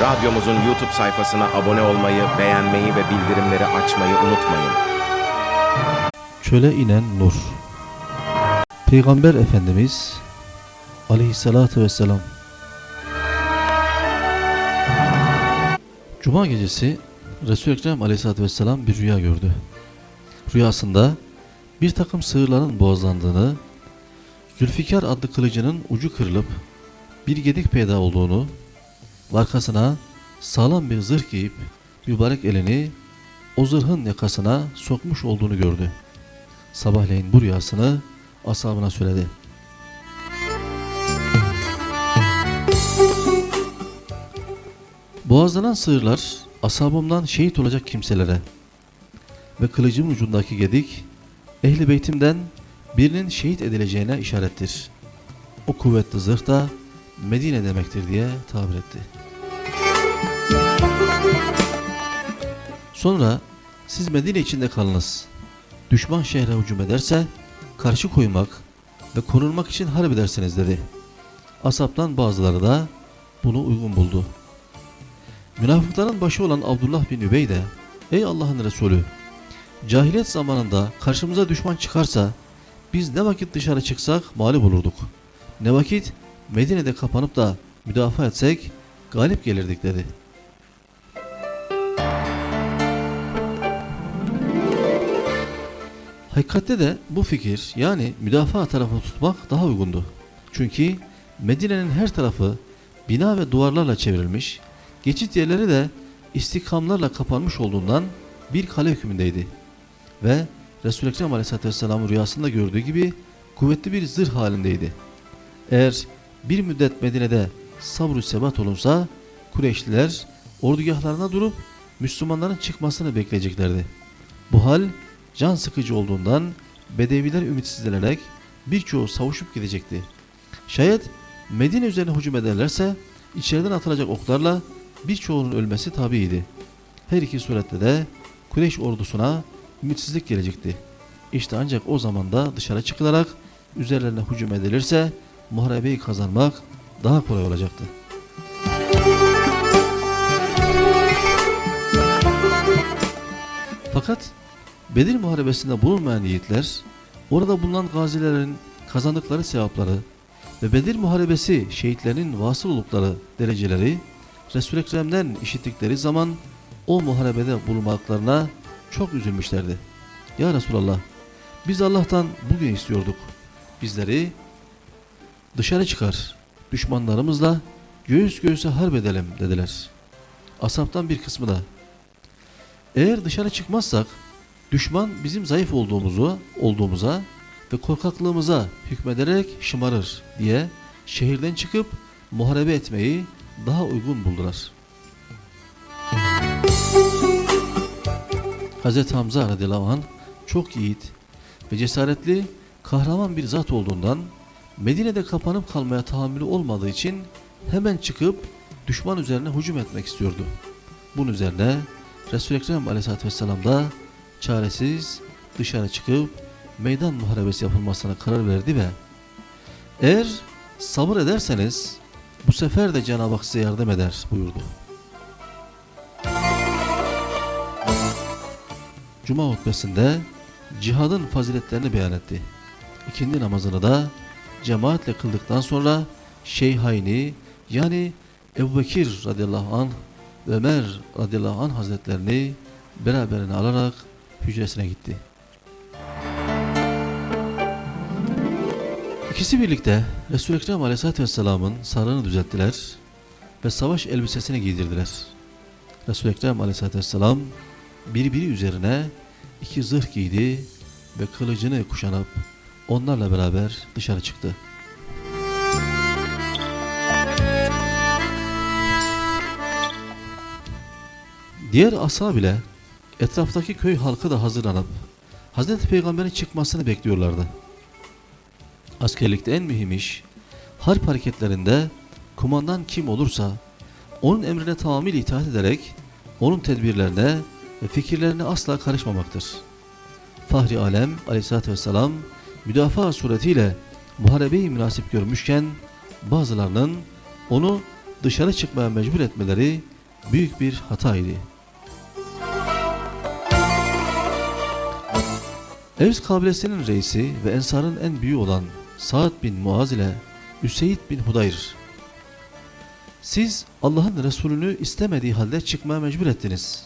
Radyomuzun YouTube sayfasına abone olmayı, beğenmeyi ve bildirimleri açmayı unutmayın. Çöle inen nur. Peygamber Efendimiz aleyhissalatü vesselam Cuma gecesi Resul-i Ekrem aleyhissalatü vesselam bir rüya gördü. Rüyasında bir takım sığırların boğazlandığını, Zülfikar adlı kılıcının ucu kırılıp bir gedik peyda olduğunu, arkasına sağlam bir zırh giyip mübarek elini o zırhın yakasına sokmuş olduğunu gördü. Sabahleyin bu rüyasını ashabına söyledi. Boğazlanan sığırlar ashabımdan şehit olacak kimselere ve kılıcımın ucundaki gedik ehli beytimden birinin şehit edileceğine işarettir. O kuvvetli zırh da Medine demektir diye tabir etti. Sonra siz Medine içinde kalınız. Düşman şehre hücum ederse karşı koymak ve korunmak için harp edersiniz dedi. Asaptan bazıları da bunu uygun buldu. Münafıkların başı olan Abdullah bin Übey de Ey Allah'ın Resulü cahiliyet zamanında karşımıza düşman çıkarsa biz ne vakit dışarı çıksak mağlup olurduk. Ne vakit Medine'de kapanıp da müdafaa etsek galip gelirdik dedi. Hakikatte de bu fikir yani müdafaa tarafını tutmak daha uygundu. Çünkü Medine'nin her tarafı bina ve duvarlarla çevrilmiş, geçit yerleri de istikamlarla kapanmış olduğundan bir kale hükmündeydi. Ve Resul-i Ekrem Aleyhisselatü Vesselam'ın rüyasında gördüğü gibi kuvvetli bir zırh halindeydi. Eğer bir müddet Medine'de sabr sebat olunsa Kureyşliler ordugahlarına durup Müslümanların çıkmasını bekleyeceklerdi. Bu hal can sıkıcı olduğundan Bedeviler ümitsizlenerek birçoğu savuşup gidecekti. Şayet Medine üzerine hücum ederlerse içeriden atılacak oklarla birçoğunun ölmesi tabiiydi. Her iki surette de Kureyş ordusuna ümitsizlik gelecekti. İşte ancak o zaman da dışarı çıkılarak üzerlerine hücum edilirse muharebeyi kazanmak daha kolay olacaktı. Fakat Bedir Muharebesi'nde bulunmayan yiğitler, orada bulunan gazilerin kazandıkları sevapları ve Bedir Muharebesi şehitlerinin vasıl oldukları dereceleri Resul-i Ekrem'den işittikleri zaman o muharebede bulunmaklarına çok üzülmüşlerdi. Ya Resulallah biz Allah'tan bugün istiyorduk. Bizleri dışarı çıkar, düşmanlarımızla göğüs göğüse harp edelim dediler. Asaptan bir kısmı da eğer dışarı çıkmazsak düşman bizim zayıf olduğumuzu olduğumuza ve korkaklığımıza hükmederek şımarır diye şehirden çıkıp muharebe etmeyi daha uygun buldular. Hz. Hamza radıyallahu anh çok yiğit ve cesaretli, kahraman bir zat olduğundan Medine'de kapanıp kalmaya tahammülü olmadığı için hemen çıkıp düşman üzerine hücum etmek istiyordu. Bunun üzerine Resul-i Ekrem aleyhissalatü vesselam da çaresiz dışarı çıkıp meydan muharebesi yapılmasına karar verdi ve eğer sabır ederseniz bu sefer de Cenab-ı Hak size yardım eder buyurdu. Cuma hutbesinde cihadın faziletlerini beyan etti. İkindi namazını da cemaatle kıldıktan sonra Şeyhayni yani Ebu Bekir radıyallahu anh ve Ömer radıyallahu anh hazretlerini beraberine alarak hücresine gitti. İkisi birlikte Resul-i Ekrem aleyhissalatü vesselamın sarığını düzelttiler ve savaş elbisesini giydirdiler. Resul-i Ekrem aleyhissalatü vesselam birbiri üzerine iki zırh giydi ve kılıcını kuşanıp onlarla beraber dışarı çıktı. Diğer ashab ile etraftaki köy halkı da hazırlanıp Hazreti Peygamber'in çıkmasını bekliyorlardı. Askerlikte en mühim iş harp hareketlerinde kumandan kim olursa onun emrine tamamıyla itaat ederek onun tedbirlerine ve fikirlerine asla karışmamaktır. Fahri Alem aleyhissalatü vesselam müdafaa suretiyle muharebeyi münasip görmüşken bazılarının onu dışarı çıkmaya mecbur etmeleri büyük bir hataydı. Evs kabilesinin reisi ve ensarın en büyüğü olan Sa'd bin Muaz ile Üseyd bin Hudayr. Siz Allah'ın Resulünü istemediği halde çıkmaya mecbur ettiniz.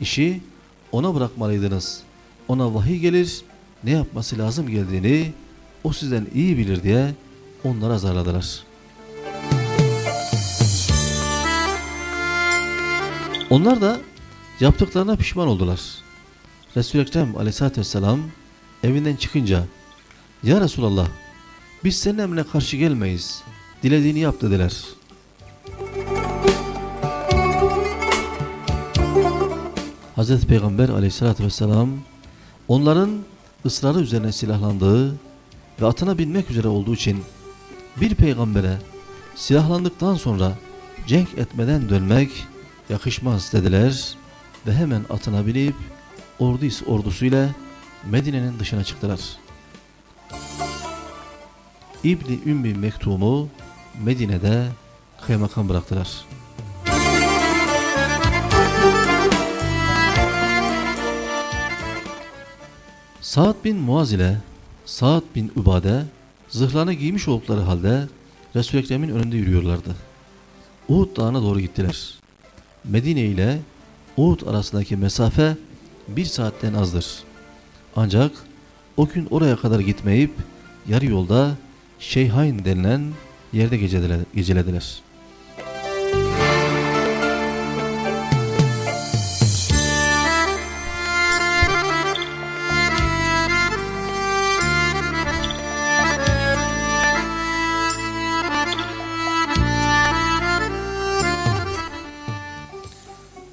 İşi ona bırakmalıydınız. Ona vahiy gelir, ne yapması lazım geldiğini o sizden iyi bilir diye onlara azarladılar. Onlar da yaptıklarına pişman oldular. Resul-i Ekrem aleyhissalatü vesselam evinden çıkınca Ya Resulallah biz senin emrine karşı gelmeyiz. Dilediğini yap dediler. Hazreti Peygamber aleyhissalatü vesselam onların ısrarı üzerine silahlandığı ve atına binmek üzere olduğu için bir peygambere silahlandıktan sonra cenk etmeden dönmek yakışmaz dediler ve hemen atına binip ordis ordusuyla Medine'nin dışına çıktılar. İbni Ümmi Mektum'u Medine'de kaymakam bıraktılar. Sa'd bin Muaz ile Sa'd bin Ubade zırhlarını giymiş oldukları halde Resul-i Ekrem'in önünde yürüyorlardı. Uhud dağına doğru gittiler. Medine ile Uhud arasındaki mesafe bir saatten azdır. Ancak o gün oraya kadar gitmeyip yarı yolda Şeyhain denilen yerde gecelediler.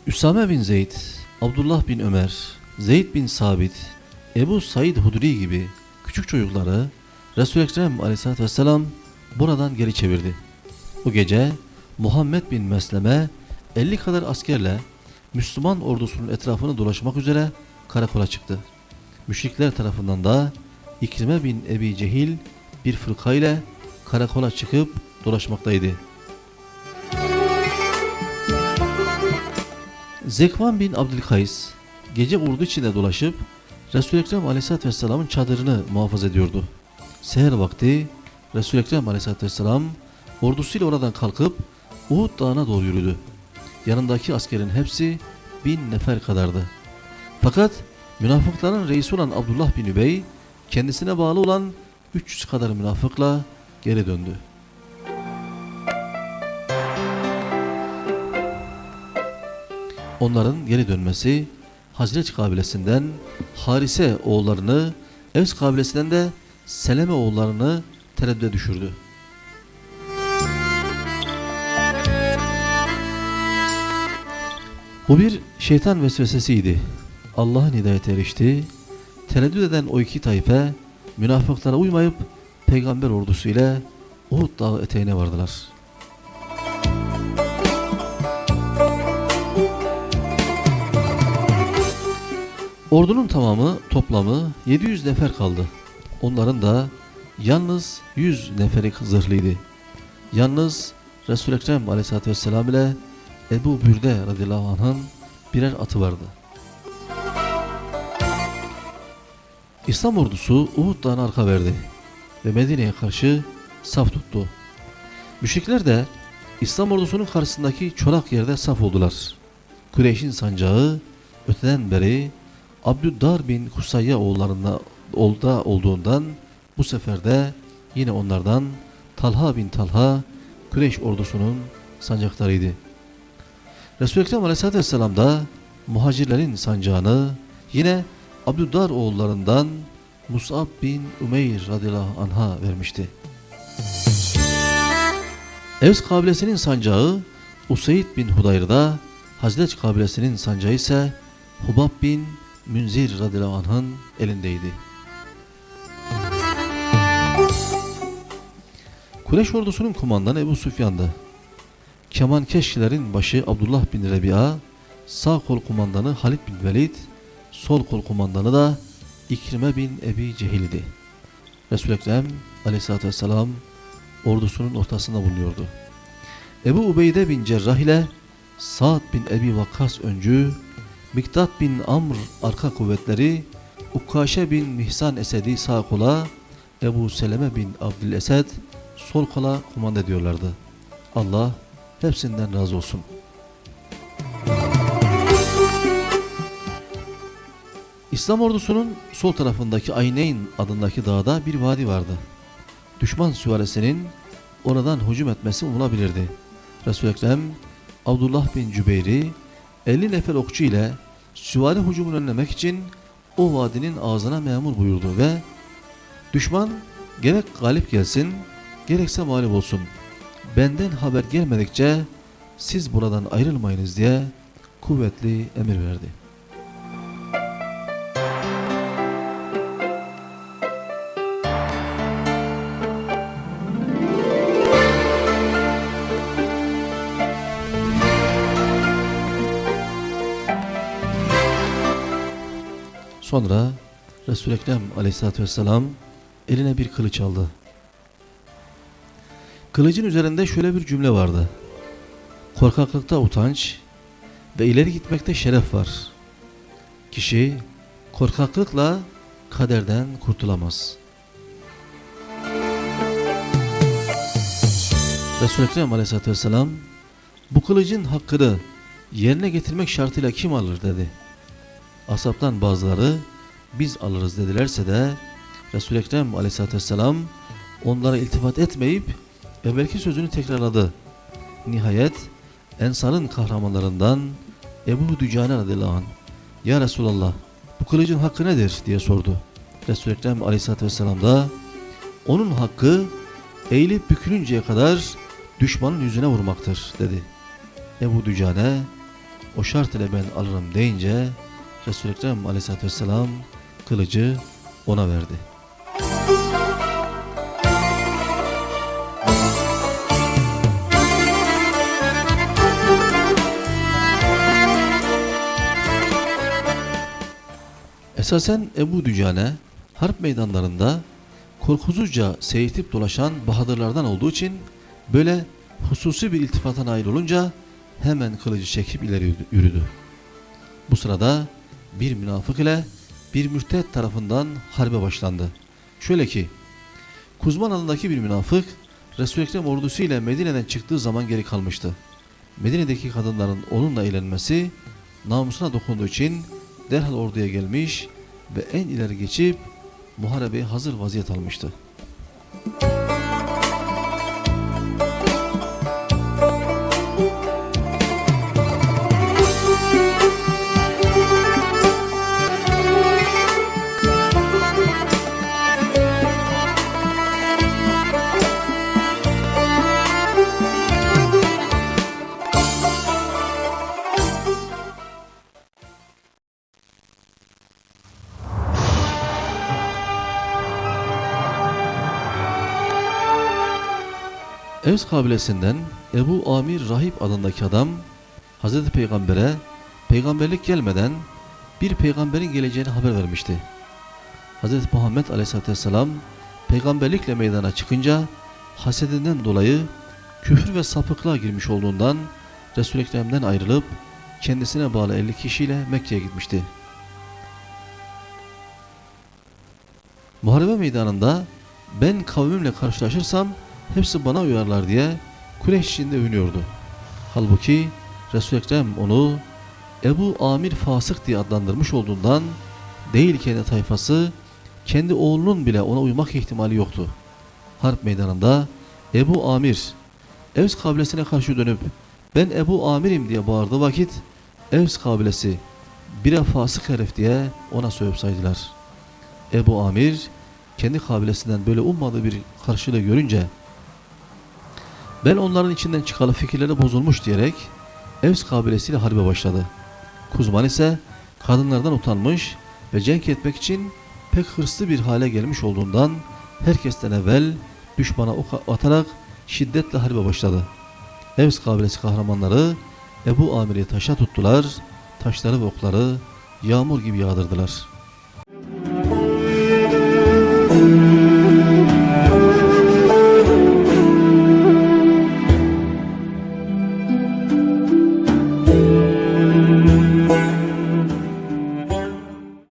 Üsame bin Zeyd, Abdullah bin Ömer, Zeyd bin Sabit, Ebu Said Hudri gibi küçük çocukları Resul-i Ekrem aleyhissalatü vesselam buradan geri çevirdi. Bu gece Muhammed bin Mesleme 50 kadar askerle Müslüman ordusunun etrafını dolaşmak üzere karakola çıktı. Müşrikler tarafından da İkrime bin Ebi Cehil bir fırka ile karakola çıkıp dolaşmaktaydı. Zekvan bin Abdülkays gece ordu içinde dolaşıp Resul-i Ekrem Aleyhisselatü Vesselam'ın çadırını muhafaza ediyordu. Seher vakti Resul-i Ekrem Aleyhisselatü Vesselam ordusuyla oradan kalkıp Uhud dağına doğru yürüdü. Yanındaki askerin hepsi bin nefer kadardı. Fakat münafıkların reisi olan Abdullah bin Übey kendisine bağlı olan 300 kadar münafıkla geri döndü. Onların geri dönmesi Hazreç kabilesinden Harise oğullarını, Evs kabilesinden de Seleme oğullarını tereddüde düşürdü. Bu bir şeytan vesvesesiydi. Allah'ın hidayete erişti. Tereddüt eden o iki tayfe münafıklara uymayıp peygamber ordusu ile Uhud dağı eteğine vardılar. Ordunun tamamı toplamı 700 nefer kaldı. Onların da yalnız 100 neferi zırhlıydı. Yalnız Resul-i Ekrem aleyhissalatü vesselam ile Ebu Bürde radıyallahu anh'ın birer atı vardı. İslam ordusu Uhud dağına arka verdi ve Medine'ye karşı saf tuttu. Müşrikler de İslam ordusunun karşısındaki çorak yerde saf oldular. Kureyş'in sancağı öteden beri Abdüddar bin Kusayya oğullarında olda olduğundan bu sefer de yine onlardan Talha bin Talha Kureyş ordusunun sancaklarıydı. Resul-i Ekrem Aleyhisselatü Vesselam da muhacirlerin sancağını yine Abdüddar oğullarından Mus'ab bin Umeyr radıyallahu anha vermişti. Evs kabilesinin sancağı Useyd bin Hudayr'da, Hazreç kabilesinin sancağı ise Hubab bin Münzir radıyallahu anh'ın elindeydi. Kureyş ordusunun kumandanı Ebu Süfyan'dı. Kemankeşçilerin başı Abdullah bin Rebi'a, sağ kol kumandanı Halid bin Velid, sol kol kumandanı da İkrime bin Ebi Cehil idi. Resul-i Ekrem aleyhissalatü vesselam ordusunun ortasında bulunuyordu. Ebu Ubeyde bin Cerrah ile Sa'd bin Ebi Vakkas öncü, Miktat bin Amr arka kuvvetleri, Ukkaşe bin Mihsan Esedi sağ kola, Ebu Seleme bin Abdülesed sol kola kumanda ediyorlardı. Allah hepsinden razı olsun. İslam ordusunun sol tarafındaki Ayneyn adındaki dağda bir vadi vardı. Düşman süvarisinin oradan hücum etmesi umulabilirdi. Resul-i Ekrem Abdullah bin Cübeyr'i 50 nefer okçu ile süvari hücumunu önlemek için o vadinin ağzına memur buyurdu ve düşman gerek galip gelsin gerekse mağlup olsun benden haber gelmedikçe siz buradan ayrılmayınız diye kuvvetli emir verdi. Sonra Resul-i Ekrem aleyhissalatü vesselam eline bir kılıç aldı. Kılıcın üzerinde şöyle bir cümle vardı. Korkaklıkta utanç ve ileri gitmekte şeref var. Kişi korkaklıkla kaderden kurtulamaz. Resul-i Ekrem aleyhissalatü vesselam bu kılıcın hakkını yerine getirmek şartıyla kim alır dedi. Asaptan bazıları biz alırız dedilerse de Resul-i Ekrem aleyhissalatü vesselam onlara iltifat etmeyip evvelki sözünü tekrarladı. Nihayet Ensar'ın kahramanlarından Ebu Dücane radıyallahu anh Ya Resulallah bu kılıcın hakkı nedir diye sordu. Resul-i Ekrem aleyhissalatü vesselam da onun hakkı eğilip bükülünceye kadar düşmanın yüzüne vurmaktır dedi. Ebu Dücane o şart ile ben alırım deyince Resul-i Ekrem aleyhissalatü vesselam kılıcı ona verdi. Esasen Ebu Dücane harp meydanlarında korkusuzca seyirtip dolaşan bahadırlardan olduğu için böyle hususi bir iltifata nail olunca hemen kılıcı çekip ileri yürüdü. Bu sırada bir münafık ile bir mürtet tarafından harbe başlandı. Şöyle ki Kuzman adındaki bir münafık Resul-i Ekrem ordusu ile Medine'den çıktığı zaman geri kalmıştı. Medine'deki kadınların onunla eğlenmesi namusuna dokunduğu için derhal orduya gelmiş ve en ileri geçip muharebeye hazır vaziyet almıştı. Evs kabilesinden Ebu Amir Rahip adındaki adam Hazreti Peygamber'e peygamberlik gelmeden bir peygamberin geleceğini haber vermişti. Hazreti Muhammed Aleyhisselatü Vesselam peygamberlikle meydana çıkınca hasedinden dolayı küfür ve sapıklığa girmiş olduğundan Resul-i Ekrem'den ayrılıp kendisine bağlı 50 kişiyle Mekke'ye gitmişti. Muharebe meydanında ben kavmimle karşılaşırsam hepsi bana uyarlar diye Kureyş içinde övünüyordu. Halbuki Resul-i Ekrem onu Ebu Amir Fasık diye adlandırmış olduğundan değil kendi tayfası kendi oğlunun bile ona uymak ihtimali yoktu. Harp meydanında Ebu Amir Evs kabilesine karşı dönüp ben Ebu Amir'im diye bağırdığı vakit Evs kabilesi bire fasık herif diye ona sövüp saydılar. Ebu Amir kendi kabilesinden böyle ummadığı bir karşılığı görünce ben onların içinden çıkalı fikirleri bozulmuş diyerek Evs kabilesiyle harbe başladı. Kuzman ise kadınlardan utanmış ve cenk etmek için pek hırslı bir hale gelmiş olduğundan herkesten evvel düşmana ok atarak şiddetle harbe başladı. Evs kabilesi kahramanları Ebu Amir'i taşa tuttular, taşları ve okları yağmur gibi yağdırdılar.''